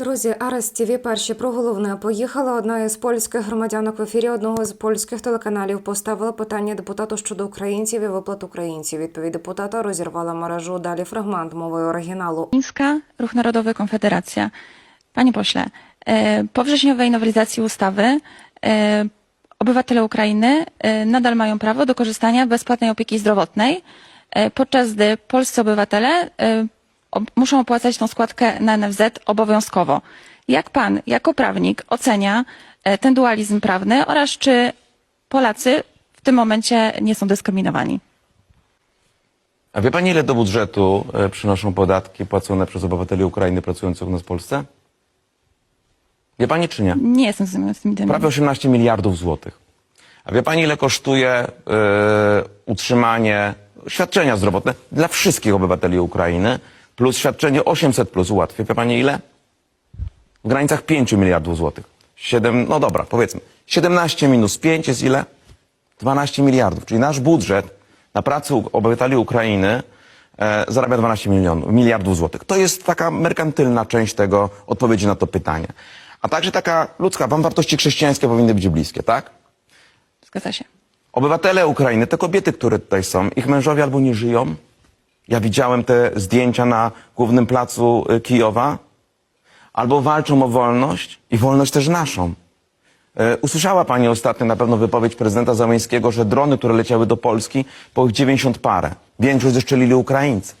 Друзі, Арес ТІВІ перші про головне поїхала. Одна із польських громадянок в ефірі одного з польських телеканалів поставила питання депутату щодо українців і виплат українців. Відповідь депутата розірвала мережу. Далі фрагмент мовою оригіналу. Mińska, Ruch Narodowy, Konfederacja. Panie pośle, po wrześniowej nowelizacji ustawy obywatele Ukrainy nadal mają prawo do korzystania z bezpłatnej opieki zdrowotnej, podczas gdy polscy obywatele e, muszą opłacać tą składkę na NFZ obowiązkowo. Jak pan, jako prawnik, ocenia e, ten dualizm prawny oraz czy Polacy w tym momencie nie są dyskryminowani? A wie Pani, ile do budżetu e, przynoszą podatki płacone przez obywateli Ukrainy pracujących u nas w Polsce? Wie Pani czy nie? Nie jestem z tym, z tym Prawie 18 miliardów złotych. A wie Pani, ile kosztuje e, utrzymanie świadczenia zdrowotne dla wszystkich obywateli Ukrainy, plus świadczenie 800 plus ułatwi. Wie Pani ile? W granicach 5 miliardów złotych. 7, no dobra, powiedzmy. 17 minus 5 jest ile? 12 miliardów. Czyli nasz budżet na pracę obywateli Ukrainy e, zarabia 12 milionów, miliardów złotych. To jest taka merkantylna część tego odpowiedzi na to pytanie. A także taka ludzka, wam wartości chrześcijańskie powinny być bliskie, tak? Zgadza się. Obywatele Ukrainy, te kobiety, które tutaj są, ich mężowie albo nie żyją. Ja widziałem te zdjęcia na głównym placu y, Kijowa. Albo walczą o wolność i wolność też naszą. E, Usłyszała Pani ostatnio na pewno wypowiedź prezydenta Załęskiego, że drony, które leciały do Polski, po ich 90 parę. Większość zestrzelili Ukraińcy.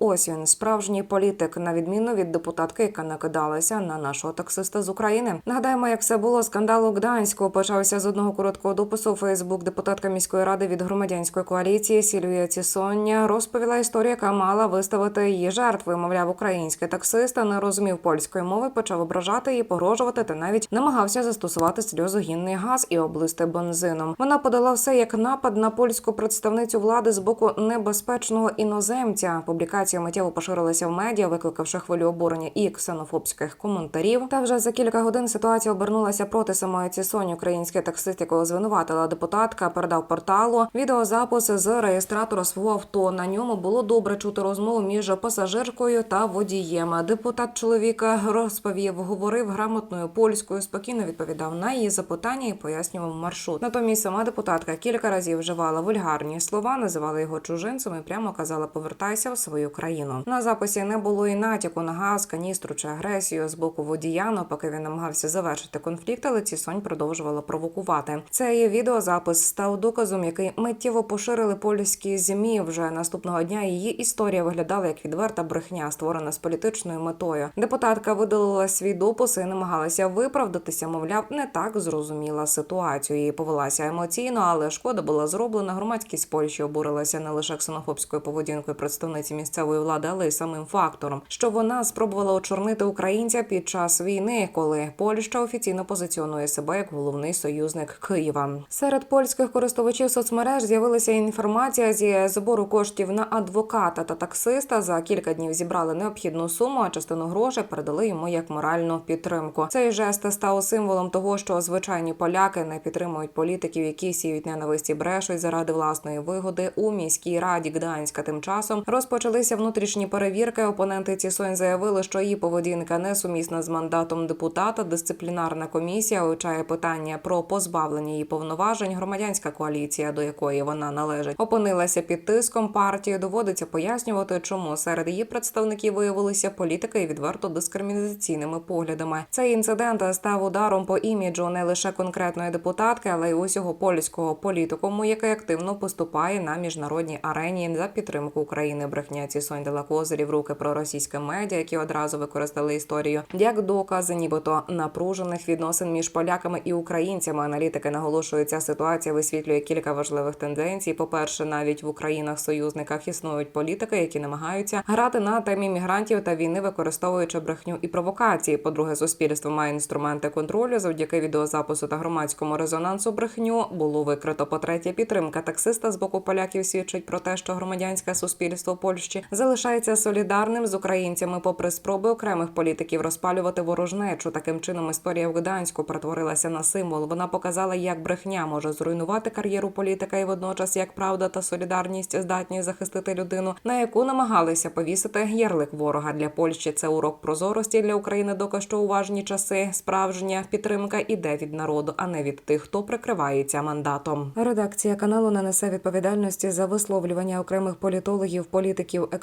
Ось він, справжній політик, на відміну від депутатки, яка накидалася на нашого таксиста з України. Нагадаємо, як все було скандал у Гданську. Почався з одного короткого допису у Фейсбук. Депутатка міської ради від громадянської коаліції Сільвія Цісоння розповіла історію, яка мала виставити її жертви. Мовляв, український таксист не розумів польської мови, почав ображати її, погрожувати та навіть намагався застосувати сльозогінний газ і облисти бензином. Вона подала все як напад на польську представницю влади з боку небезпечного іноземця. Публікація миттєво поширилася в медіа, викликавши хвилю обурення і ксенофобських коментарів. Та вже за кілька годин ситуація обернулася проти самої Цісоні. Український таксист, якого звинуватила депутатка, передав порталу відеозапис з реєстратора свого авто. На ньому було добре чути розмову між пасажиркою та водієм. Депутат чоловіка розповів, говорив грамотною польською, спокійно відповідав на її запитання і пояснював маршрут. Натомість сама депутатка кілька разів вживала вульгарні слова, називала його чужинцем і прямо казала повертайся в свою країну. На записі не було і натяку на газ, каністру чи агресію з боку водія. Поки він намагався завершити конфлікт, але Цісонь продовжувала провокувати. Цей відеозапис став доказом, який миттєво поширили польські змі. Вже наступного дня її історія виглядала як відверта брехня, створена з політичною метою. Депутатка видалила свій допис і намагалася виправдатися. Мовляв, не так зрозуміла ситуацію. Її повелася емоційно, але шкода була зроблена. Громадськість Польщі обурилася не лише ксенофобською поведінкою представниці місцевої влади, але й самим фактором, що вона спробувала очорнити українця під час війни, коли Польща офіційно позиціонує себе як головний союзник Києва. Серед польських користувачів соцмереж з'явилася інформація зі збору коштів на адвоката та таксиста. За кілька днів зібрали необхідну суму, а частину грошей передали йому як моральну підтримку. Цей жест став символом того, що звичайні поляки не підтримують політиків, які сіють ненависті брешуть заради власної вигоди у міській раді Гданська. Тим часом розпочалися внутрішні перевірки. Опоненти Цісонь заявили, що її поведінка несумісна з мандатом депутата. Дисциплінарна комісія вивчає питання про позбавлення її повноважень. Громадянська коаліція, до якої вона належить, опинилася під тиском партії. Доводиться пояснювати, чому серед її представників виявилися політики відверто дискримінаційними поглядами. Цей інцидент став ударом по іміджу не лише конкретної депутатки, але й усього польського політикуму, який активно поступає на міжнародній арені за підтримку України. Брехня Цісонь дала козирі в руки проросійським медіа, які одразу використали історію як доказ, нібито напружених відносин між поляками і українцями. Аналітики наголошують, ця ситуація висвітлює кілька важливих тенденцій. По перше, навіть в Українах-союзниках існують політики, які намагаються грати на темі мігрантів та війни, використовуючи брехню і провокації. По-друге, суспільство має інструменти контролю завдяки відеозапису та громадському резонансу. Брехню було викрито. По третє, підтримка таксиста з боку поляків свідчить про те, що громадянське суспільство Польщі залишається солідарним з українцями, попри спроби окремих політиків розпалювати ворожнечу. Таким чином історія в Гданську перетворилася на символ. Вона показала, як брехня може зруйнувати кар'єру політика, і водночас як правда та солідарність здатні захистити людину, на яку намагалися повісити ярлик ворога для Польщі. Це урок прозорості для України. Доки що у важні часи справжня підтримка іде від народу, а не від тих, хто прикривається мандатом. Редакція каналу не несе відповідальності за висловлювання окремих політологів, політиків,